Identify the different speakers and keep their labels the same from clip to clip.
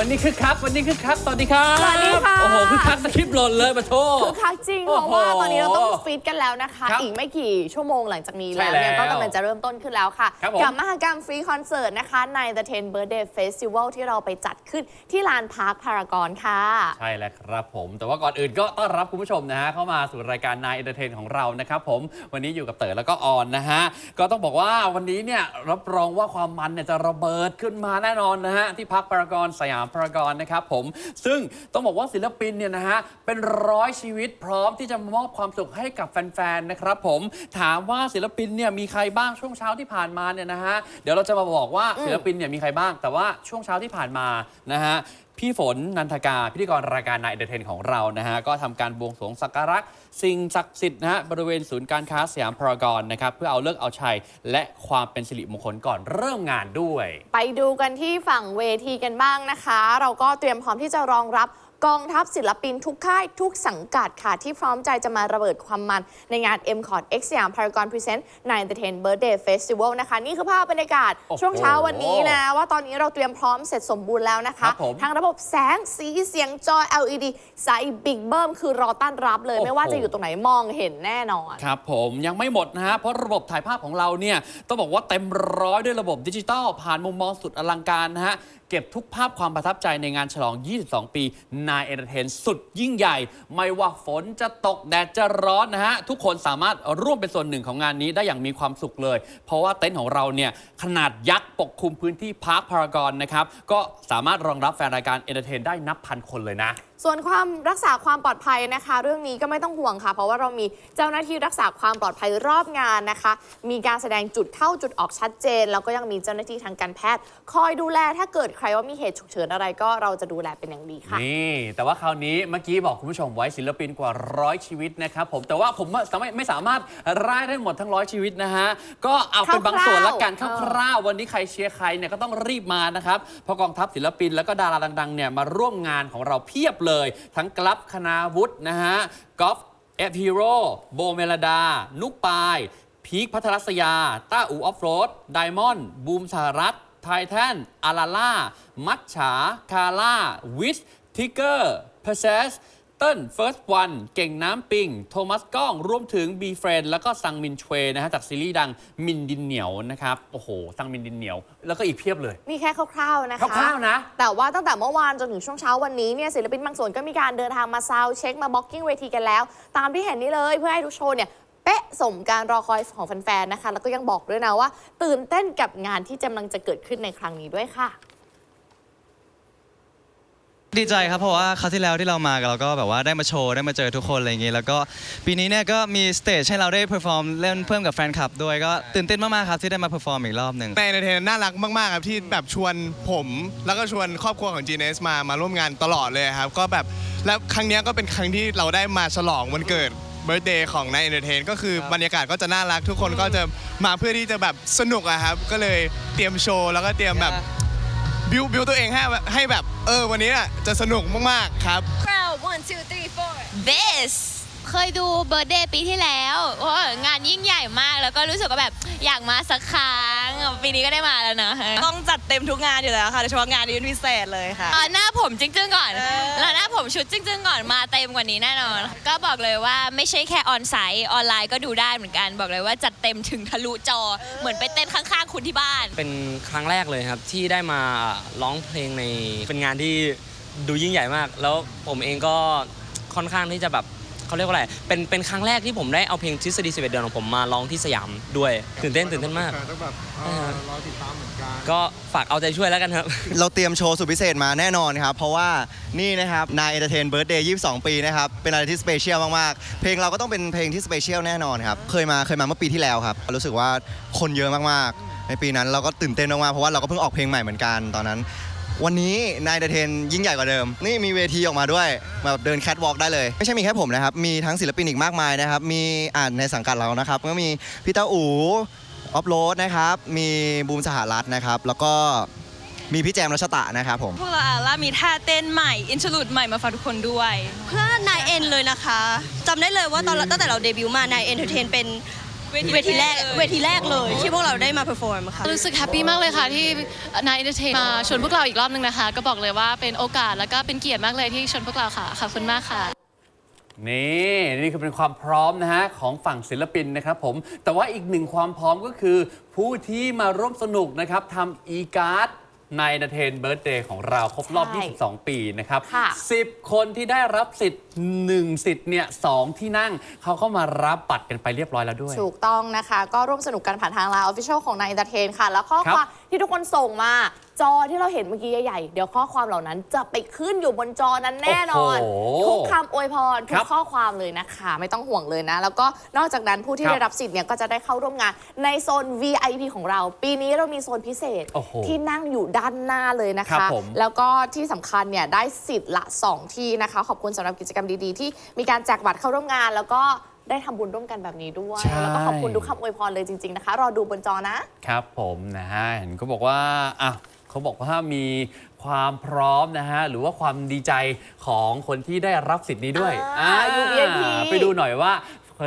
Speaker 1: วันนี้คึกคักวันนี้คึกคักสวัสดีครับ
Speaker 2: สวัสดีค่ะ
Speaker 1: โอ้โหคึกคักสคริปต์หล่นเลยมาโทษ
Speaker 2: คือคักจริง
Speaker 1: โอ้
Speaker 2: เพ
Speaker 1: โห
Speaker 2: ราะว่าตอนนี้เราต้องฟิตกันแล้วนะคะ
Speaker 1: ครับ
Speaker 2: อีกไม่กี่ชั่วโมงหลังจากนี้
Speaker 1: ใช่
Speaker 2: แล้วเนี่ย
Speaker 1: แล้ว
Speaker 2: ก็กำลังจะเริ่มต้นขึ้นแล้วค่ะ
Speaker 1: ครับผม
Speaker 2: กับมหกรรมฟรีคอนเสิร์ตนะคะใน The 10 Birthday Festival ที่เราไปจัดขึ้นที่ลานพาร์คพารากอนค่ะ
Speaker 1: ใช่แล้วครับผม แต่ว่าก่อนอื่นก็ต้อนรับคุณผู้ชมนะฮะเข้ามาสู่รายการนายเอนเตอร์เทนของเรานะครับผมวันนี้อยู่กับเต๋อแล้วก็ออนนะฮะก็ต้องบอกว่าวันนี้เนี่ยรับรองว่าความมันเนี่ยจะระเบิดขึ้นมาแน่นอนนะฮะที่พักพารากอนสยามพารากอนนะครับผม ซึ่งต้องบอกว่าศิลปินเนี่ยนะฮะ เป็นร้อยชีวิตพร้อมที่จะมอบความสุขให้กับแฟนๆ นะครับผม ถามว่าศิลปินเนี่ยมีใครบ้างช่วงเช้าที่ผ่านมาเนี่ยนะฮะ เดี๋ยวเราจะมาบอกว่าศิลปินเนี่ยมีใครบ้าง แต่ว่าช่วงเช้าที่ผ่านมานะฮะ พี่ฝนนันทกาพิธีกรรายการนายเดเทนของเรานะฮะก็ทำการบวงสรวงสักการะสิ่งศักดิ์สิทธิ์นะฮะบริเวณศูนย์การค้าสยามพารากอนนะครับเพื่อเอาเลิกเอาชัย และความเป็นสิริมงคลก่อนเริ่มงานด้วย
Speaker 2: ไปดูกันที่ฝั่งเวทีกันบ้างนะคะ เราก็เตรียมพร้อมที่จะรองรับ กองทัพศิลปินทุกค่ายทุกสังกัดค่ะ ที่พร้อมใจจะมาระเบิดความมัน ในงาน m c o t X สยามพารากอนพรีเซนต์ใน The 10 Birthday Festival นะคะ นี่คือภาพบรรยากาศ
Speaker 1: โอ้โห
Speaker 2: ช่วงเช้าวันนี้นะ ว่าตอนนี้เราเตรียมพร้อมเสร็จสมบูรณ์แล้วนะคะ
Speaker 1: ครับผม
Speaker 2: ทั้งระบบแสงสีเสียงจอ LED ไซส์บิ๊กเบิ้มคือรอต้อนรับเลย
Speaker 1: โอ้โห
Speaker 2: ไม่ว่าจะอยู่ตรงไหนมองเห็นแน่นอน
Speaker 1: ครับผมยังไม่หมดนะฮะเพราะระบบถ่ายภาพของเราเนี่ยต้องบอกว่าเต็มร้อยด้วยระบบดิจิตอลผ่านมุมมองสุดอลังการนะฮะเก็บทุกภาพความประทับใจในงานฉลอง 22 ปีนายเอนเตอร์เทนสุดยิ่งใหญ่ ไม่ว่าฝนจะตกแดดจะร้อนนะฮะ ทุกคนสามารถร่วมเป็นส่วนหนึ่งของงานนี้ได้อย่างมีความสุขเลย เพราะว่าเต็นท์ของเราเนี่ย ขนาดยักษ์ปกคลุมพื้นที่พาร์คพารากอนนะครับ ก็สามารถรองรับแฟนรายการเอนเตอร์เทนได้นับพันคนเลยนะ
Speaker 2: ส่วนความรักษาความปลอดภัยนะคะ เรื่องนี้ก็ไม่ต้องห่วงค่ะ เพราะว่าเรามีเจ้าหน้าที่รักษาความปลอดภัยรอบงานนะคะ มีการแสดงจุดเข้าจุดออกชัดเจน แล้วก็ยังมีเจ้าหน้าที่ทางการแพทย์ คอยดูแลถ้าเกิดใครว่ามีเหตุฉุกเฉินอะไรก็เราจะดูแลเป็นอย่างดีค่ะ
Speaker 1: นี่ แต่ว่าคราวนี้เมื่อกี้บอกคุณผู้ชมไว้ศิลปินกว่าร้อยชีวิตนะครับผมแต่ว่าผมสามารถไม่สามารถร่ายได้หมดทั้งร้อยชีวิตนะฮะก็เอาเป็นบางส่วนละกัน
Speaker 2: คร่าวๆ
Speaker 1: คร่าวๆวันนี้ใครเชียร์ใครเนี่ยก็ต้องรีบมานะครับเพราะกองทัพศิลปินแล้วก็ดาราดังๆเนี่ยมาร่วมงานของเราเพียบเลยทั้งกลับคณาวุฒินะฮะกอล์ฟเอฟฮีโร่โบเมลดา นุกปาย พีคพัทรศยา ต้าอูออฟโรด ไดมอนด์ บูมสหรัฐ ไททันอาราล่า มัชฉา คาร่า วิชทิกเกอร์เพอร์เซส เติ้ลเฟิร์สวันเก่งน้ำปิง โทมัสก้อง รวมถึงบีเฟรนแล้วก็ซังมินเชวนะฮะจากซีรีส์ดังมินดินเหนียวนะครับ โอ้โห ซังมินดินเหนียว แล้วก็อีกเพียบเลย
Speaker 2: นี่แค่คร่าวๆนะคะ
Speaker 1: คร่าวๆนะ
Speaker 2: แต่ว่าตั้งแต่เมื่อวานจนถึงช่วงเช้าวันนี้เนี่ยศิลปินบางส่วนก็มีการเดินทางมาซาวด์เช็คมาบล็อกกิ้งเวทีกันแล้ว ตามที่เห็นนี่เลยเพื่อให้ทุกโชว์เนี่ยเป๊ะสมการรอคอยของแฟนๆนะคะ แล้วก็ยังบอกด้วยนะว่า ตื่นเต้นกับงานที่กำลังจะเกิดขึ้นในครั้งนี้ด้วยค่ะ
Speaker 3: ดีใจครับเพราะว่าคราวที่แล้วที่เรามากันเราก็แบบว่าได้มาโชว์ได้มาเจอทุกคนอะไรอย่างงี้แล้วก็ปีนี้เนี่ยก็มีสเตจให้เราได้เพอร์ฟอร์มเล่นเพิ่มกับแฟนคลับด้วยก็ตื่นเต้นมากๆครับที่ได้มาเพอร์ฟอร์มอีกรอบหนึ่ง
Speaker 4: ในเอนเตอร์เทนน่ารักมากๆครับที่แบบชวนผม แล้วก็ชวนครอบครัวของ GNS มามาร่วมงานตลอดเลยครับ ก็แบบแล้วครั้งเนี้ยก็เป็นครั้งที่เราได้มาฉลองวันเกิดเบิร์ d เดย์ของนายเอนเตอร์เทนก็คือ
Speaker 3: ครับ
Speaker 4: บรรยากาศก็จะน่ารักทุกคนก็จะมาเพื่อที่จะแบบสนุกอะครับ ก็เลยเตรียมโชว์แล้วก็เตรียมแบบ บิวบิวตัวเองให้แบบให้แบบ เออ วันนี้อะจะสนุกมาก ๆ ครับ
Speaker 5: crowd one two three four this เคยดูเบ r ร์ d เดย์ปีที่แล้วโอ้งานยิ่งใหญ่มาก แล้วก็รู้สึกว่าแบบอยากมาสักครั้งปีนี้ก็ได้มาแล้วเนอะ
Speaker 6: ต้องจัดเต็มทุกงานอยู่แล้วค่ะโดยเฉพาะงานนี้เป็นพิเศษเลยค่ะ
Speaker 5: เอ่อหน้าผมจริงๆก่อน
Speaker 6: เออ
Speaker 5: แล้วหน้าผมชุดจริงๆก่อนมาเต็มกว่านี้แน่นอน ก็บอกเลยว่าไม่ใช่แค่ออนไซต์ออนไลน์ก็ดูได้เหมือนกัน บอกเลยว่าจัดเต็มถึงทะลุจอเหมือนไปเต้นข้างๆคุณที่บ้าน
Speaker 7: เป็นครั้งแรกเลยครับที่ได้มาร้องเพลงในเป็นงานที่ดูยิ่งใหญ่มาก แล้วผมเองก็ค่อนข้างที่จะแบบ เขาเรียกว่าอะไร เป็นเป็นครั้งแรกที่ผมได้เอาเพลงทฤษฎี11 เดือนของผมมาร้องที่สยามด้วย ตื่นเต้นตื่นเต้นมาก
Speaker 4: ต้องแบบรอติดตามเหมือนกัน
Speaker 7: ก็ฝากเอาใจช่วยแล้วกันครับ
Speaker 8: เราเตรียมโชว์สุดพิเศษมาแน่นอนครับ เพราะว่านี่นะครับนายเอนเตอร์เทนเบิร์ดเดย์22 ปีนะครับ เป็นอะไรที่สเปเชียลมาก ๆ เพลงเราก็ต้องเป็นเพลงที่สเปเชียลแน่นอนครับ เคยมาเคยมาเมื่อปีที่แล้วครับ รู้สึกว่าคนเยอะมาก ๆ ในปีนั้นเราก็ตื่นเต้นมาก ๆ เพราะว่าเราก็เพิ่งออกเพลงใหม่เหมือนกันตอนนั้น วันนี้นายเอนเตอร์เทนยิ่งใหญ่กว่าเดิม นี่มีเวทีออกมาด้วยแบบเดินแคทวอล์กได้เลย ไม่ใช่มีแค่ผมนะครับ มีทั้งศิลปินอีกมากมายนะครับ มีอ่านในสังกัดเรานะครับ ก็มีพี่เต้าอู๋ออฟโรดนะครับ มีบูมสหรัฐนะครับ แล้วก็มีพี่แจมรัชตะนะครับผม
Speaker 6: พวกเราอาล่ามีท่าเต้นใหม่อินทรูดใหม่มาฝากทุกคนด้วย
Speaker 9: เพื่อนายเอ็นเลยนะคะจำได้เลยว่าตอนตั้งแต่เราเดบิวต์มานายเอ็นเตอร์เทนเป็น
Speaker 6: เวทีแรกเวทีแรกเลยที่พวกเราได้มาเพอร์ฟอร์มค่ะ
Speaker 9: รู้สึกแฮปปี้มากเลยค่ะที่นายเอนเตอร์เทนมาชวนพวกเราอีกรอบนึงนะคะ ก็บอกเลยว่าเป็นโอกาสแล้วก็เป็นเกียรติมากเลยที่ชวนพวกเราค่ะขอบคุณมากค่ะ
Speaker 1: นี่นี่คือเป็นความพร้อมนะฮะของฝั่งศิลปินนะครับผม แต่ว่าอีกหนึ่งความพร้อมก็คือ ผู้ที่มาร่วมสนุกนะครับทำอีการ์ด ในเทนเบิร์ดเดย์ของเราครบรอบ
Speaker 2: ใช่
Speaker 1: 22 ปีนะครับ
Speaker 2: ค่ะ
Speaker 1: 10 คนที่ได้รับสิทธิ์ 1 สิทธิ์เนี่ยสองที่นั่งเขาก็มารับบัตรกันไปเรียบร้อยแล้วด้วย
Speaker 2: ถูกต้องนะคะ ก็ร่วมสนุกกันผ่านทางไลน์ออฟฟิเชียลของนาย e อนเตอร์เทนค่ะ แล้วข้อ
Speaker 1: ครับ
Speaker 2: ความที่ทุกคนส่งมา จอที่เราเห็นเมื่อกี้ใหญ่ๆ เดี๋ยวข้อความเหล่านั้นจะไปขึ้นอยู่บนจอนั้นแน่นอน
Speaker 1: โอ้โห
Speaker 2: ทุกคำอวยพรทุ
Speaker 1: ครั
Speaker 2: ก
Speaker 1: บ
Speaker 2: ข้อความเลยนะคะ ไม่ต้องห่วงเลยนะ แล้วก็นอกจากนั้นผู้ที่
Speaker 1: ครับ
Speaker 2: ได้รับสิทธิ์เนี่ยก็จะได้เข้าร่วมงานในโซน VIP ของเรา ปีนี้เรามีโซนพิเศษ
Speaker 1: โอ้โห
Speaker 2: ที่นั่งอยู่ด้านหน้าเลยนะ
Speaker 1: ครั
Speaker 2: คะ
Speaker 1: บผม
Speaker 2: แล้วก็ที่สำคัญเนี่ยได้สิทธิ์ละ 2 ที่นะคะ ขอบคุณสำหรับกิจกรรมดีๆ ที่มีการแจกบัตรเข้าร่วมงาน แล้วก็ ได้ทำบุญร่วมกันแบบนี้ด้วย
Speaker 1: ใช่
Speaker 2: แล้วก็ขอบคุณทุกคำอวยพรเลยจริง ๆนะคะ รอดูบนจอนะ
Speaker 1: ครับผมนะฮะเห็นเขาบอกว่าอะเขาบอกว่ามีความพร้อมนะฮะหรือว่าความดีใจของคนที่ได้รับสิทธิ์นี้ด้วย
Speaker 2: อ่าอยู่ VIP
Speaker 1: ไปดูหน่อยว่า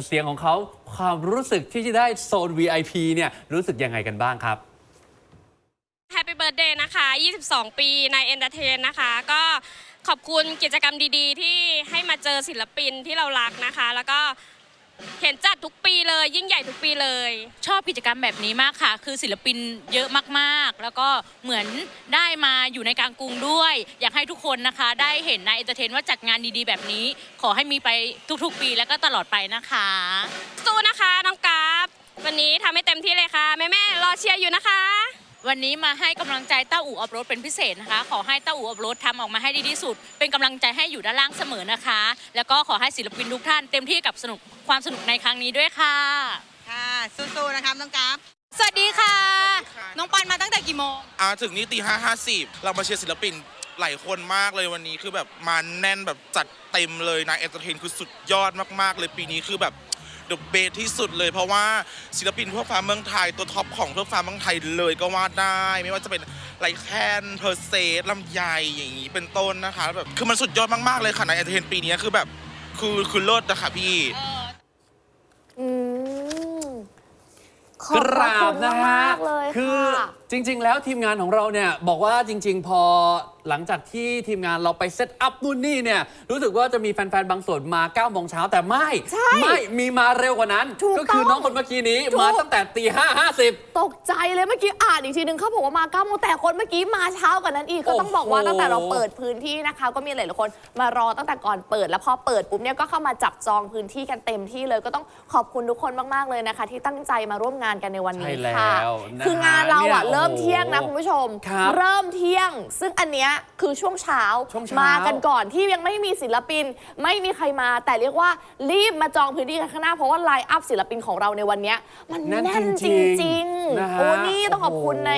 Speaker 1: เสียงของเขาความรู้สึกที่จะได้โซน VIP เนี่ยรู้สึกยังไงกันบ้างครับ
Speaker 10: แฮปปี้เบิร์ดเดย์นะคะ 22 ปีในเอนเตอร์เทนนะคะ ก็ขอบคุณกิจกรรมดีๆ ที่ให้มาเจอศิลปินที่เรารักนะคะ แล้วก็ เห็นจัดทุกปีเลย ยิ่งใหญ่ทุกปีเลย
Speaker 11: ชอบกิจกรรมแบบนี้มากค่ะ คือศิลปินเยอะมากๆ แล้วก็เหมือนได้มาอยู่ในกลางกรุงด้วย อยากให้ทุกคนนะคะ ได้เห็นนายเอนเตอร์เทนว่าจัดงานดีๆ แบบนี้ ขอให้มีไปทุกๆ ปีแล้วก็ตลอดไปนะคะ
Speaker 10: สู้นะคะน้องกราฟวันนี้ทำให้เต็มที่เลยค่ะ แม่ๆรอเชียร์อยู่นะคะ
Speaker 11: วันนี้มาให้กำลังใจเต้าอู่ออฟโรดเป็นพิเศษนะคะ ขอให้เต้าอู่ออฟโรดทำออกมาให้ดีที่สุด เป็นกำลังใจให้อยู่ด้านล่างเสมอนะคะ แล้วก็ขอให้ศิลปินทุกท่านเต็มที่กับสนุกความสนุกในครั้งนี้ด้วยค่ะ
Speaker 6: ค่ะสู้ๆนะครับน้องกราฟ
Speaker 11: สวัสดีค่ะ น้องปันมาตั้งแต่กี่โมง
Speaker 12: อ่าถึงนี่ตีห้าห้าสิบเรามาเชียร์ศิลปินหลายคนมากเลยวันนี้คือแบบมาแน่นแบบจัดเต็มเลยนะเอนเตอร์เทนคือสุดยอดมากๆ เลยปีนี้คือแบบ เดอะเบสที่สุดเลย เพราะว่าศิลปินทั่วฟ้าเมืองไทยตัวท็อปของทั่วฟ้าเมืองไทยเลยก็ว่าได้ ไม่ว่าจะเป็นไลแคนเพอร์เซสลำไยอย่างนี้เป็นต้นนะคะแบบคือมันสุดยอดมากๆเลยค่ะในเอนเตอร์เทนปีนี้คือแบบคือคือเลิศนะคะพี่
Speaker 2: อืมขอบ
Speaker 1: ก
Speaker 2: พระ
Speaker 1: รา
Speaker 2: คุ
Speaker 1: บ
Speaker 2: ณ
Speaker 1: นะฮะ
Speaker 2: มากๆเลย
Speaker 1: คือ
Speaker 2: ค่ะ
Speaker 1: จริง ๆ แล้วทีมงานของเราเนี่ยบอกว่าจริง ๆ พอหลังจากที่ทีมงานเราไปเซตอัพนู่นนี่เนี่ยรู้สึกว่าจะมีแฟน ๆ บางส่วนมา9ก้าโมงเช้าแต่ไม่
Speaker 2: ใช่
Speaker 1: ไม่มีมาเร็วกว่านั้น
Speaker 2: ถูก
Speaker 1: ก็คือ
Speaker 2: ต้อง
Speaker 1: น้องคนเมื่อกี้นี้
Speaker 2: ถูก
Speaker 1: มาตั้งแต่ตีห้าห้าสิบ
Speaker 2: ตกใจเลยเมื่อกี้อ่านอีกทีนึงเขาบอกว่ามา9ก้าโมงแต่คนเมื่อกี้มาเช้ากว่านั้นอีกก็ต้องบอกว่า
Speaker 1: โอ้โห
Speaker 2: ตั้งแต่เราเปิดพื้นที่นะคะ ก็มีหลายๆคนมารอตั้งแต่ก่อนเปิด แล้วพอเปิดปุ๊บเนี่ยก็เข้ามาจับจองพื้นที่กันเต็มที่เลยก็ต้องขอบคุณทุกคนมากๆเลยนะคะ ที่ตั้งใจมาร่วมงานกันในวันนี้
Speaker 1: ใช่แล้ว
Speaker 2: ค่ะ
Speaker 1: นะฮะ
Speaker 2: คืองานเราอะ
Speaker 1: เนี่ย
Speaker 2: เริ่ม
Speaker 1: โอ้โห
Speaker 2: เที่ยงนะคุณผู้ชม
Speaker 1: ครับ
Speaker 2: เริ่มเที่ยง ซึ่งอันเนี้ยคือช่วงเช้า
Speaker 1: ช่วงเช้าม
Speaker 2: มากันก่อนที่ยังไม่มีศิลปิน ไม่มีใครมา แต่เรียกว่ารีบมาจองพื้นที่กันข้างหน้าเพราะว่าไลน์อัพศิลปินของเราในวันเนี้ยมัน
Speaker 1: แน่น
Speaker 2: แน่นจ
Speaker 1: จริงๆ
Speaker 2: ริง
Speaker 1: นะ
Speaker 2: ๆ
Speaker 1: ฮะ
Speaker 2: โอ้นี่ต้องขอบคุณ
Speaker 1: โอ้โห
Speaker 2: ใน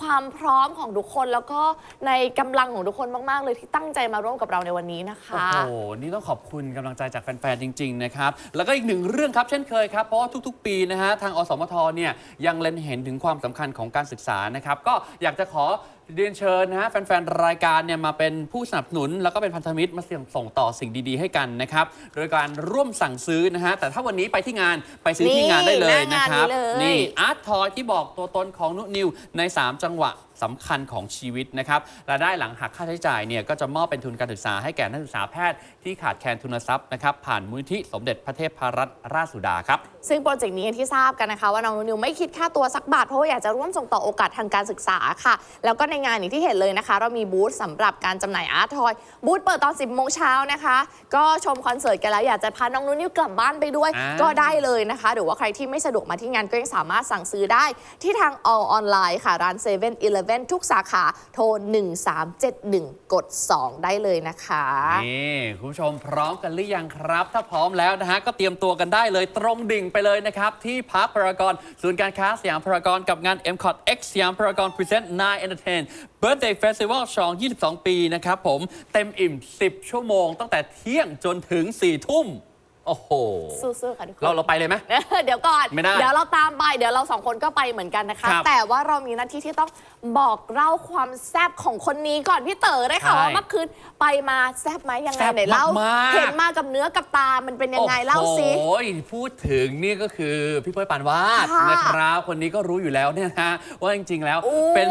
Speaker 2: ความพร้อมของทุกคนแล้วก็ในกำลังของทุกคนมากๆ เลยที่ตั้งใจมาร่วมกับเราในวันนี้นะคะ
Speaker 1: โอ้โห นี่ต้องขอบคุณกำลังใจจากแฟน ๆ จริง ๆ นะครับ แล้วก็อีกหนึ่งเรื่องครับ เช่นเคยครับ เพราะว่าทุก ๆ ปีนะฮะ ทางอสมทเนี่ยยังเล็งเห็นถึงความสำคัญของการศึกษานะครับก็อยากจะขอเรียนเชิญนะฮะแฟนๆ รายการเนี่ยมาเป็นผู้สนับสนุน แล้วก็เป็นพันธมิตรมาเสี่ยงส่งต่อสิ่งดีๆ ให้กันนะครับ โดยการร่วมสั่งซื้อนะฮะแต่ถ้าวันนี้ไปที่งานไปซื้อที่งานได้เลยนะครับ
Speaker 2: นี่หน้างานนี้เลย
Speaker 1: นี่อาร์ตทอยที่บอกตัวตนของนุนิวใน 3 จังหวะสำคัญของชีวิตนะครับรายได้หลังหักค่าใช้จ่ายเนี่ยก็จะมอบเป็นทุนการศึกษาให้แก่นักศึกษาแพทย์ที่ขาดแคลนทุนทรัพย์นะครับผ่านมูลนิธิสมเด็จพระเทพรัตนราชสุดาครับ
Speaker 2: ซึ่งโปรเจกต์นี้อย่างที่ทราบกันนะคะว่าน้องนิวไม่คิดค่าตัวสักบาทเพราะว่าอยากจะร่วมส่งต่อโอกาสทางการศึกษาค่ะ แล้วก็ในงานอย่างที่เห็นเลยนะคะ เรามีบูธสำหรับการจำหน่ายอาร์ตทอย บูธเปิดตอน 10โมงเช้านะคะ ก็ชมคอนเสิร์ตกันแล้วอยากจะพาน้องนิวกลับบ้านไปด้วย
Speaker 1: อ่า
Speaker 2: ก็ได้เลยนะคะ หรือว่าใครที่ไม่สะดวกมาที่งานก็ยังสามารถสั่งซื้อได้ที่ทาง all ออนไลน์ค่ะร้าน7 e เ e ่ e อทุกสาขาโทร 1371 กด 2 ได้เลยนะคะ
Speaker 1: นี่คุณผู้ชมพร้อมกันหรือยังครับ ถ้าพร้อมแล้วนะฮะก็เตรียมตัวกันได้เลยตรงดิ่งไปเลยนะครับ ที่พาร์คพารากอนศูนย์การค้าสยามพารากอนกับงาน m c o t X สยามพารากอน Present 9 Entertain Birthday Festival ชอง22 ปีนะครับผมเต็มอิ่ม 10 ชั่วโมง ตั้งแต่เที่ยงจนถึง 4 ทุ่ม โอ้โห
Speaker 2: สู้ๆค่ะทุกคน
Speaker 1: เราเราไปเลยไหม
Speaker 2: เดี๋ยวก่อน
Speaker 1: ไม่ได้
Speaker 2: เดี๋ยวเราตามไป เดี๋ยวเราสองคนก็ไปเหมือนกันนะคะ
Speaker 1: ครับ
Speaker 2: แต่ว่าเรามีหน้าที่ที่ต้องบอกเล่าความแซ่บของคนนี้ก่อนพี่เต๋อได้ค่ะ
Speaker 1: ใช่
Speaker 2: ว่าเมื่อคืนไปมาแซ่บไหมยังไง
Speaker 1: แซ่บ
Speaker 2: ไหนเล่ามา
Speaker 1: กๆ
Speaker 2: เห็นมากับเนื้อกับตา มันเป็นยังไงเล่าสิ
Speaker 1: โอ้ยพูดถึงนี่ก็คือพี่เป้ยปานวาด
Speaker 2: ค่ะ
Speaker 1: นะครับ คนนี้ก็รู้อยู่แล้วเนี่ยนะว่าจริงๆแล้ว
Speaker 2: โอ้
Speaker 1: เป็น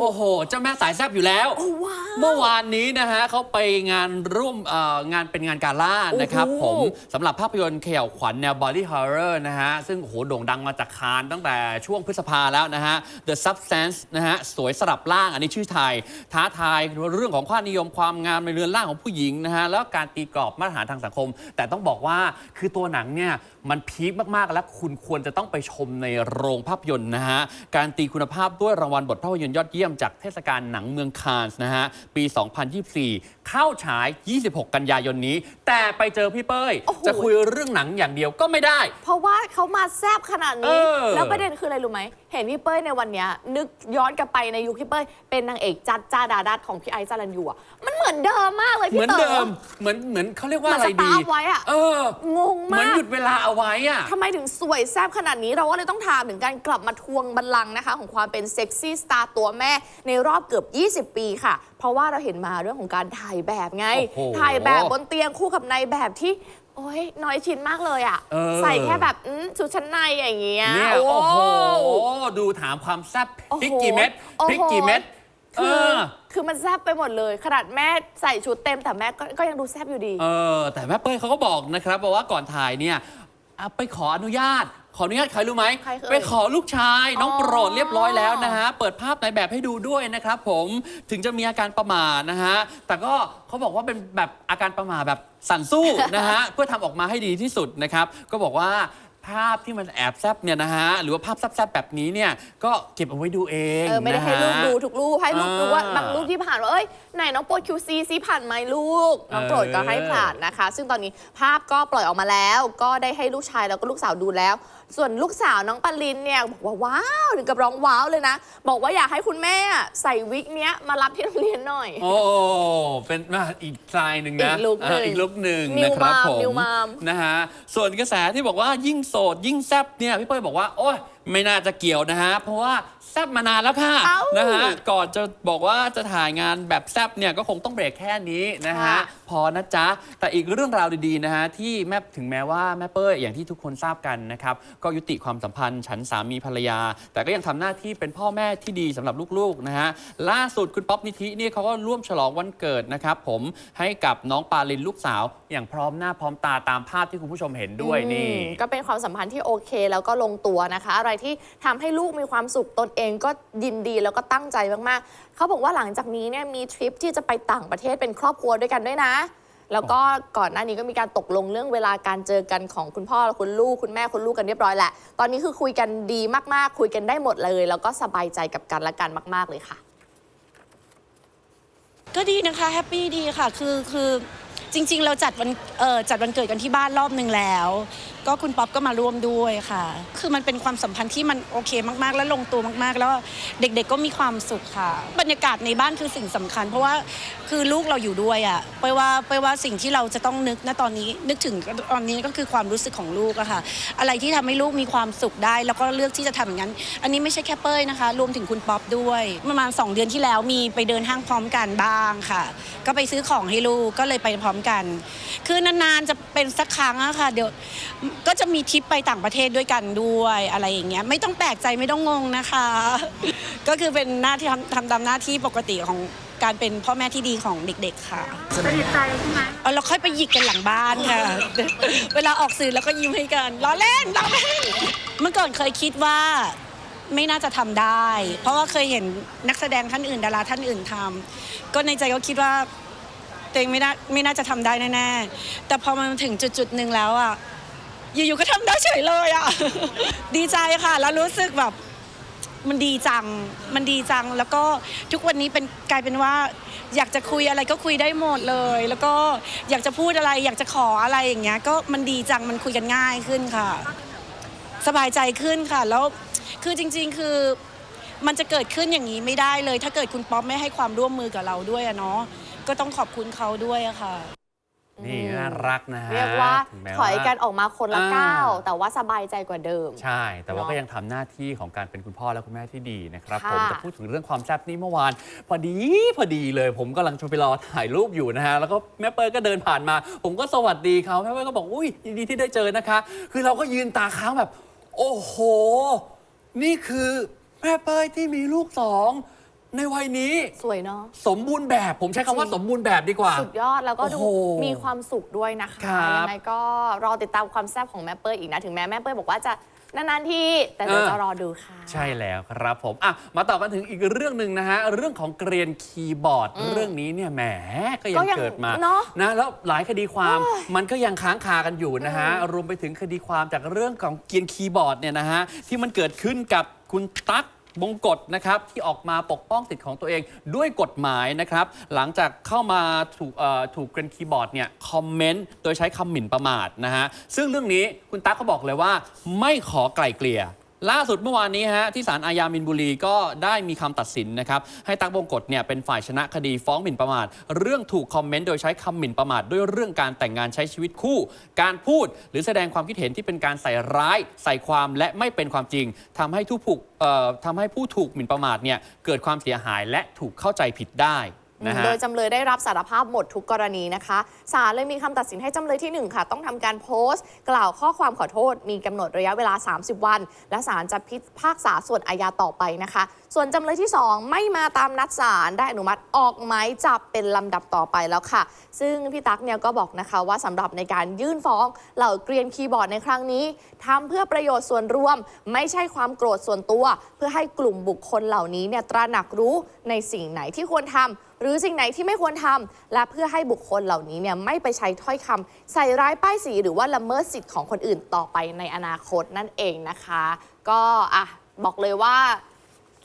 Speaker 1: โอ้โห เจ้าแม่สายแซบอยู่แล้ว
Speaker 2: โอ้ว้าว
Speaker 1: เมื่อวานนี้นะฮะเขาไปงานร่วมเอ่องานเป็นงานกาล่านะครับ
Speaker 2: โอ้โห
Speaker 1: ผมสำหรับภาพยนตร์เขย่าวขวัญแนว body horror นะฮะ ซึ่งโอ้โหโด่งดังมาจากคานตั้งแต่ช่วงพฤษภาแล้วนะฮะ The Substance นะฮะ สวยสลับร่างอันนี้ชื่อไทย ท้าทายเรื่องของความนิยมความงามในเรือนร่างของผู้หญิงนะฮะ แล้วการตีกรอบมาตรฐานทางสังคม แต่ต้องบอกว่าคือตัวหนังเนี่ยมันพีคมากๆ และคุณควรจะต้องไปชมในโรงภาพยนตร์นะฮะ การตีคุณภาพด้วยรางวัลบทภาพยนตร์ยอดเยี่ยมจากเทศกาลหนังเมืองคานส์นะฮะปี 2024 เข้าฉาย 26 กันยายนนี้ แต่ไปเจอพี่เป้ย
Speaker 2: โอ้โห
Speaker 1: จะคุยเรื่องหนังอย่างเดียวก็ไม่ได้
Speaker 2: เพราะว่าเขามาแซบขนาดนี้
Speaker 1: เออ
Speaker 2: แล้วประเด็นคืออะไรรู้ไหม เห็นพี่เป้ยในวันเนี้ย นึกย้อนกลับไปในยุคพี่เป้ย เป็นนางเอกจัดจ้าดาดัดของพี่ไอซ์จารันยูอะมันเหมือนเดิมมากเลย
Speaker 1: เหมื
Speaker 2: พี่
Speaker 1: อน
Speaker 2: เต๋
Speaker 1: เดิ
Speaker 2: อ
Speaker 1: มเหมือนเหมือนเขาเรียกว่า
Speaker 2: เหมื
Speaker 1: อะ
Speaker 2: อน
Speaker 1: ไรดี
Speaker 2: สตาร์ฟไว้อะ
Speaker 1: เออ
Speaker 2: งง
Speaker 1: เหมือน
Speaker 2: มาก
Speaker 1: หยุดเวลาเอาไว้อะ
Speaker 2: ทำไมถึงสวยแซบขนาดนี้ เราก็เลยต้องถามถึงการกลับมาทวงบัลลังก์นะคะ ของความเป็นเซ็กซี่สตาร์ตัวแม่ในรอบเกือบ 20 ปีค่ะ เพราะว่าเราเห็นมาเรื่องของการถ่ายแบบไง
Speaker 1: โอ้โห
Speaker 2: ถ่ายแบบบนเตียงคู่กับนายแบบที่ โอ้ยน้อยชิ้นมากเลยอะ
Speaker 1: เออ
Speaker 2: ใส่แค่แบบอื้อชุดชั้นในอย่างเงี้ย
Speaker 1: เนี่ยโอ้โห ดูถามความแซ่บพริกกี่เม็ด
Speaker 2: โอ้โห
Speaker 1: พริกกี่เม็ดเอ
Speaker 2: คือ
Speaker 1: อ
Speaker 2: คือมันแซบไปหมดเลย ขนาดแม่ใส่ชุดเต็มแต่แม่ก็ก็ยังดูแซบอยู่ดี
Speaker 1: เออแต่แม่เป้ยเขาก็บอกนะครับบอกว่าก่อนถ่ายเนี่ยอะไปขออนุญาต ขออนุญาตใครรู้ไหม
Speaker 2: ใครเอ่ย
Speaker 1: ไปขอลูกชายน้อง
Speaker 2: อ๋อ
Speaker 1: โปรดเรียบร้อยแล้วนะฮะ เปิดภาพในแบบให้ดูด้วยนะครับผมถึงจะมีอาการประมาทนะฮะ แต่ก็เขาบอกว่าเป็นแบบอาการประมาทแบบสั่นสู้นะฮะ เพื่อทำออกมาให้ดีที่สุดนะครับ ก็บอกว่าภาพที่มันแอบแซบเนี่ยนะฮะ หรือว่าภาพแซบๆแบบนี้เนี่ยก็เก็บเอาไว้ดูเอง
Speaker 2: เออไม่ได้
Speaker 1: นะ
Speaker 2: ให้
Speaker 1: ฮะ
Speaker 2: ลูกดูทุกลูกให้ลูกดูว่า
Speaker 1: อ่า
Speaker 2: บางลูกที่ผ่านว่าเอ้ยไหนน้องโปรดคิวซีซีผ่านไหมลูก น้องโปรดก็ให้ผ่านนะคะ ซึ่งตอนนี้ภาพก็ปล่อยออกมาแล้ว ก็ได้ให้ลูกชายแล้วก็ลูกสาวดูแล้ว ส่วนลูกสาวน้องปาลินเนี่ยบอกว่าว้าวถึงกับร้องว้าวเลยนะ บอกว่าอยากให้คุณแม่ใส่วิกเนี้ยมารับที่โรงเรียนหน่อย
Speaker 1: โอ้ เป็นมาอีกสไตล์หนึ่งนะ
Speaker 2: อีกลุคหนึ่ง
Speaker 1: อะอีกลุกหนึ่ง
Speaker 2: นิว
Speaker 1: นะครับ
Speaker 2: มาม
Speaker 1: ผม
Speaker 2: นิวมาม
Speaker 1: นะฮะส่วนกระแสที่บอกว่ายิ่งโสดยิ่งแซบเนี่ยพี่เป้ยบอกว่าโอ้ย ไม่น่าจะเกี่ยวนะฮะ เพราะว่าแซบมานานแล้วค่ะ
Speaker 2: เอ้า
Speaker 1: นะฮะก่อนจะบอกว่าจะถ่ายงานแบบแซบเนี่ยก็คงต้องเบรกแค่นี้นะฮะ
Speaker 2: ค่ะ
Speaker 1: พอนะจ๊ะ แต่อีกเรื่องราวดีๆนะฮะ ที่แม่ถึงแม้ว่าแม่เป้ยอย่างที่ทุกคนทราบกันนะครับ ก็ยุติความสัมพันธ์ ฉันสามีภรรยา แต่ก็ยังทำหน้าที่เป็นพ่อแม่ที่ดีสำหรับลูกๆนะฮะ ล่าสุดคุณป๊อปนิธินี่เขาก็ร่วมฉลองวันเกิดนะครับผมให้กับน้องปาลินลูกสาว อย่างพร้อมหน้าพร้อมตาตามภาพที่คุณผู้ชมเห็นด้วยนี่
Speaker 2: อืมก็เป็นความสัมพันธ์ที่โอเค แล้วก็ลงตัวนะคะ อะไรที่ทำให้ลูกมีความสุขตนเองก็ยินดีแล้วก็ตั้งใจมากๆ เขาบอกว่าหลังจากนี้เนี่ยมีทริปที่จะไปต่างประเทศเป็นครอบครัวด้วยกันด้วยนะ แล้วก็ก่อนหน้านี้ก็มีการตกลงเรื่องเวลาการเจอกันของคุณพ่อและคุณลูกคุณแม่คุณลูกกันเรียบร้อยแหละ ตอนนี้คือคุยกันดีมากๆ คุยกันได้หมดเลย แล้วก็สบายใจกับกันและกันมาก ๆเลยค่ะ
Speaker 13: ก็ดีนะคะแฮปปี้ดีค่ะคือคือจริงๆ เราจัดวันเออจัดวันเกิดกันที่บ้านรอบหนึ่งแล้ว ก็คุณป๊อปก็มาร่วมด้วยค่ะ คือมันเป็นความสัมพันธ์ที่มันโอเคมากๆ และลงตัวมากๆ แล้วเด็กๆก็มีความสุขค่ะ บรรยากาศในบ้านคือสิ่งสำคัญ เพราะว่าคือลูกเราอยู่ด้วยอะ่ะไปว่าไปว่าสิ่งที่เราจะต้องนึกณตอนนี้นึกถึงตอนนี้ก็คือความรู้สึกของลูกอะค่ะ อะไรที่ทำให้ลูกมีความสุขได้ แล้วก็เลือกที่จะทำอย่างนั้น อันนี้ไม่ใช่แค่เป้ยนะคะ รวมถึงคุณป๊อปด้วยประมาณ 2 เดือนที่แล้วมีไปเดินห้างพร้อมกันบ้างค่ะ ก็ไปซื้อของให้ลูกก็เลยไปพร้อมกัน คือนานๆจะเป็นสักครั้งอะค่ะ เดี๋ยวก็จะมีทริปไปต่างประเทศด้วยกันด้วยอะไรอย่างเงี้ยไม่ต้องแปลกใจไม่ต้องงงนะคะ ก็คือเป็นหน้าที่ทำทำตามหน้าที่ปกติของการเป็นพ่อแม่ที่ดีของเด็ก ๆ ค่ะ
Speaker 14: สนิทใจใช่ไหม
Speaker 13: เอาเราค่อยไปหยิกกันหลังบ้านค่ะ เวลาออกสื่อแล้วก็ยิ้มให้กันล้อเล่นล้อเล่นเมื่อก่อนเคยคิดว่าไม่น่าจะทำได้ เพราะว่าเคยเห็นนักแสดงท่านอื่น ดาราท่านอื่นทำก็ในใจก็คิดว่าตัวเองไม่น่าไม่น่าจะทำได้แน่ๆแต่พอมันถึงจุดๆหนึ่งแล้วอะ อยู่ๆก็ทำได้เฉยเลยอะ ดีใจค่ะ แล้วรู้สึกแบบมันดีจัง มันดีจัง แล้วก็ทุกวันนี้เป็นกลายเป็นว่า อยากจะคุยอะไรก็คุยได้หมดเลย แล้วก็อยากจะพูดอะไร อยากจะขออะไรอย่างเงี้ย ก็มันดีจัง มันคุยกันง่ายขึ้นค่ะ สบายใจขึ้นค่ะ แล้วคือจริง ๆ คือ มันจะเกิดขึ้นอย่างนี้ไม่ได้เลย ถ้าเกิดคุณป๊อปไม่ให้ความร่วมมือกับเราด้วยอะเนาะ ก็ต้องขอบคุณเขาด้วยอะค่ะ
Speaker 1: นี่น่ารักนะฮะ
Speaker 2: เรียกว่า
Speaker 1: ถึงแม้
Speaker 2: ถอยกันออกมาคนละ
Speaker 1: อ่า
Speaker 2: ก้าวแต่ว่าสบายใจกว่าเดิม
Speaker 1: ใช่ แต่ว่า
Speaker 2: เนอะ
Speaker 1: ก็ยังทำหน้าที่ของการเป็นคุณพ่อและคุณแม่ที่ดีนะครับ
Speaker 2: ค่ะ
Speaker 1: ผมแต่พูดถึงเรื่องความแซ่บนี่เมื่อวาน พอดีพอดีเลย ผมกำลังจะไปรอถ่ายรูปอยู่นะฮะ แล้วก็แม่เปิ้ลก็เดินผ่านมา ผมก็สวัสดีเขาแม่เปิ้ลก็บอกอุ้ยยินดีที่ได้เจอนะคะ คือเราก็ยืนตาค้างแบบ โอ้โห นี่คือแม่เปิ้ลที่มีลูกสอง ในวัยนี้
Speaker 2: สวยเนาะ
Speaker 1: สมบูรณ์แบบผมใช้คำว่า
Speaker 2: จริง
Speaker 1: สมบูรณ์แบบดีกว่า
Speaker 2: สุดยอดแล้วก็ดู
Speaker 1: โอ้โห
Speaker 2: มีความสุขด้วยนะคะ
Speaker 1: ครับ
Speaker 2: ยังไงก็รอติดตามความแซ่บของแม่เป้ยอีกนะ ถึงแม้แม่เป้ยบอกว่าจะนานๆที่แต่เดี๋ยว
Speaker 1: เออ
Speaker 2: จะรอดูค่ะ
Speaker 1: ใช่แล้วครับผมอะมาต่อกันถึงอีกเรื่องหนึ่งนะฮะ เรื่องของเกรียนคีย์บอร์ด
Speaker 2: อืม
Speaker 1: เรื่องนี้เนี่ยแหมก็ยั
Speaker 2: ก็
Speaker 1: ง
Speaker 2: ยัง
Speaker 1: เกิดมา
Speaker 2: เนอะ
Speaker 1: นะแล้วหลายคดีความมันก็ยังค้างคากันอยู่นะฮะ รวมไปถึงคดีความจากเรื่องของเกรียนคีย์บอร์ดเนี่ยนะฮะ ที่มันเกิดขึ้นกับคุณตั๊ก บงกฎนะครับที่ออกมาปกป้องสิทธิ์ของตัวเองด้วยกฎหมายนะครับหลังจากเข้ามาถูกถูกเกรนคีย์บอร์ดเนี่ยคอมเมนต์โดยใช้คำหมิ่นประมาทนะฮะซึ่งเรื่องนี้คุณตั๊กก็บอกเลยว่า ไม่ขอไกล่เกลี่ย ล่าสุดเมื่อวานนี้ฮะที่ศาลอาญามินบุรีก็ได้มีคำตัดสินนะครับ ให้ตั๊กบงกฎเนี่ยเป็นฝ่ายชนะคดีฟ้องหมิ่นประมาท เรื่องถูกคอมเมนต์โดยใช้คำหมิ่นประมาท ด้วยเรื่องการแต่งงานใช้ชีวิตคู่ การพูดหรือแสดงความคิดเห็นที่เป็นการใส่ร้าย ใส่ความและไม่เป็นความจริงทำให้ทุกผูกเอ่อทำให้ผู้ถูกหมิ่นประมาทเนี่ยเกิดความเสียหายและถูกเข้าใจผิดได้ นะฮะ
Speaker 2: โดยจำเลยได้รับสารภาพหมดทุกกรณีนะคะศาลเลยมีคำตัดสินให้จำเลยที่ 1 ค่ะ ต้องทำการโพสต์ กล่าวข้อความขอโทษ มีกำหนดระยะเวลา 30 วัน และศาลจะพิพากษาส่วนอาญาต่อไปนะคะ ส่วนจำเลยที่ 2 ไม่มาตามนัดศาลได้อนุมัติออกหมายจับเป็นลำดับต่อไปแล้วค่ะ ซึ่งพี่ตั๊กเนี่ยก็บอกนะคะว่าสำหรับในการยื่นฟ้องเหล่าเกรียนคีย์บอร์ดในครั้งนี้ทำเพื่อประโยชน์ส่วนรวม ไม่ใช่ความโกรธส่วนตัว เพื่อให้กลุ่มบุคคลเหล่านี้เนี่ยตระหนักรู้ในสิ่งไหนที่ควรทำหรือสิ่งไหนที่ไม่ควรทำและเพื่อให้บุคคลเหล่านี้เนี่ยไม่ไปใช้ถ้อยคำใส่ร้ายป้ายสี หรือว่าละเมิดสิทธิ์ของคนอื่นต่อไปในอนาคตนั่นเองนะคะ ก็อะบอกเลยว่า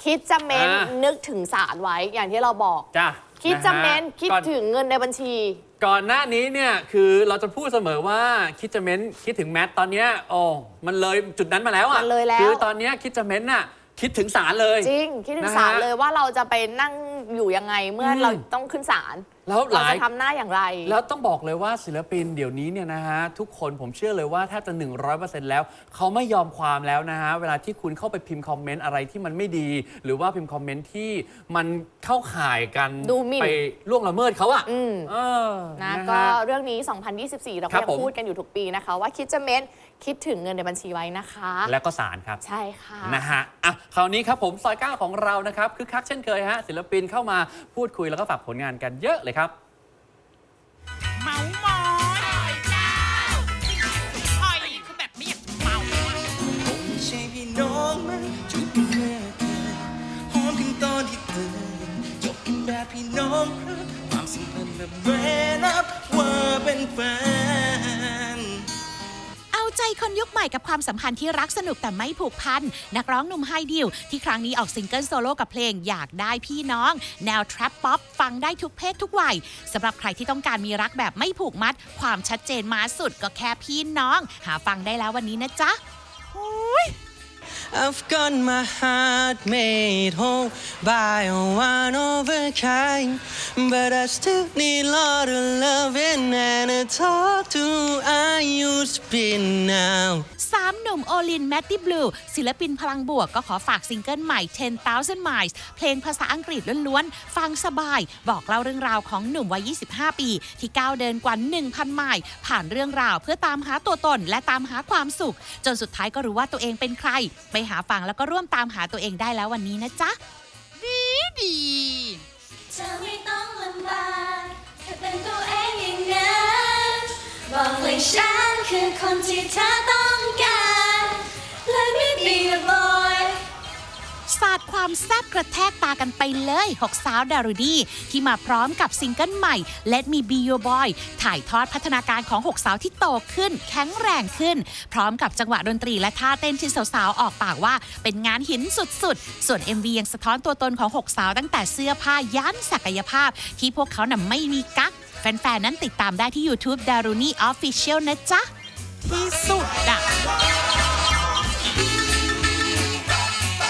Speaker 2: คิดจะเม้น
Speaker 1: อ่า
Speaker 2: นึกถึงศาลไว้อย่างที่เราบอก
Speaker 1: จ้ะ
Speaker 2: คิดจะ
Speaker 1: ฮ
Speaker 2: เม้นคิด
Speaker 1: ก่อน
Speaker 2: ถึงเงินในบัญชี
Speaker 1: ก่อนหน้านี้เนี่ยคือเราจะพูดเสมอว่าคิดจะเม้นคิดถึงแมทตอนเนี้ยโอ้มันเลยจุดนั้นมาแล้วอะ
Speaker 2: มันเลยแล้ว
Speaker 1: คือตอนเนี้ยคิดจะเม้นน่ะคิดถึงศาลเลย
Speaker 2: จริง คิดถึง
Speaker 1: นะฮะ
Speaker 2: ศาลเลยว่าเราจะไปนั่ง อยู่ยังไงเมื่ออ
Speaker 1: ม
Speaker 2: เราต้องขึ้นศาล
Speaker 1: แล้วห
Speaker 2: เรา
Speaker 1: ลาย
Speaker 2: จะทำหน้าอย่างไร
Speaker 1: แล้วต้องบอกเลยว่าศิลปินเดี๋ยวนี้เนี่ยนะฮะ ทุกคนผมเชื่อเลยว่าแทบจะ 100%แล้ว เขาไม่ยอมความแล้วนะฮะ เวลาที่คุณเข้าไปพิมพ์คอมเมนต์อะไรที่มันไม่ดี หรือว่าพิมพ์คอมเมนต์ที่มันเข้าข่ายกัน
Speaker 2: ดูหมิ่น
Speaker 1: ไปล่วงละเมิดเขาอะ
Speaker 2: อืม
Speaker 1: เออ
Speaker 2: นะ
Speaker 1: ฮ
Speaker 2: ก็เรื่องนี้ 2024 เรา
Speaker 1: ครั
Speaker 2: ก็
Speaker 1: บ
Speaker 2: ยัง
Speaker 1: ผม
Speaker 2: พูดกันอยู่ทุกปีนะคะ ว่าคิดจะเม้น คิดถึงเงินในบัญชีไว้นะคะ
Speaker 1: และก็ศาลครับ
Speaker 2: ใช่ค่ะ
Speaker 1: นะฮะอะคราวนี้ครับผมซอยเก้าของเรานะครับคือคักเช่นเคยฮะศิลปินเข้ามาพูดคุยแล้วก็ฝากผลงานกันเยอะเลยครับ
Speaker 15: ม่กับความสัมพันธ์ที่รักสนุกแต่ไม่ผูกพัน นักร้องหนุ่มไฮดิวที่ครั้งนี้ออกซิงเกิลโซโล่กับเพลงอยากได้พี่น้อง แนวทรัปป๊อปฟังได้ทุกเพศทุกวัยสำหรับใครที่ต้องการมีรักแบบไม่ผูกมัด ความชัดเจนมาสุดก็แค่พี่น้อง หาฟังได้แล้ววันนี้นะจ๊ะ
Speaker 14: I've got my heart made whole by a one of a kind, but I still need a lot of loving and a talk to I used to be now.
Speaker 15: สามหนุ่มโอลินแมตตี้บลูศิลปินพลังบวกก็ขอฝากซิงเกิลใหม่ 10,000 Miles เพลงภาษาอังกฤษล้วนๆ ฟังสบาย บอกเล่าเรื่องราวของหนุ่มวัย 25 ปี ที่ก้าวเดินกว่า 1,000 ไมล์ผ่านเรื่องราวเพื่อตามหาตัวตนและตามหาความสุข จนสุดท้ายก็รู้ว่าตัวเองเป็นใครไปหาฟังแล้วก็ร่วมตามหาตัวเองได้แล้ววันนี้นะจ๊ะ ดีดี
Speaker 5: เธอไม่ต้องลำบากแค่เป็นตัวเองอย่างนั้นบอกเลยฉันคือคนที่เธอต้องการ Let me be a boy
Speaker 15: สาดความแซ่บกระแทกตากันไปเลย 6 สาวดารุดีที่มาพร้อมกับซิงเกิลใหม่ Let Me Be Your Boy ถ่ายทอดพัฒนาการของ 6 สาวที่โตขึ้น แข็งแรงขึ้น พร้อมกับจังหวะดนตรีและท่าเต้นที่สาวๆ ออกปากว่า เป็นงานหินสุดๆ ส่วน MV ยังสะท้อนตัวตนของ 6 สาวตั้งแต่เสื้อผ้ายันศักยภาพ ที่พวกเขาน่ะไม่มีกั๊กแฟนๆ นั้นติดตามได้ที่ YouTube Daruni Official นะจ๊ะที่สุดอะ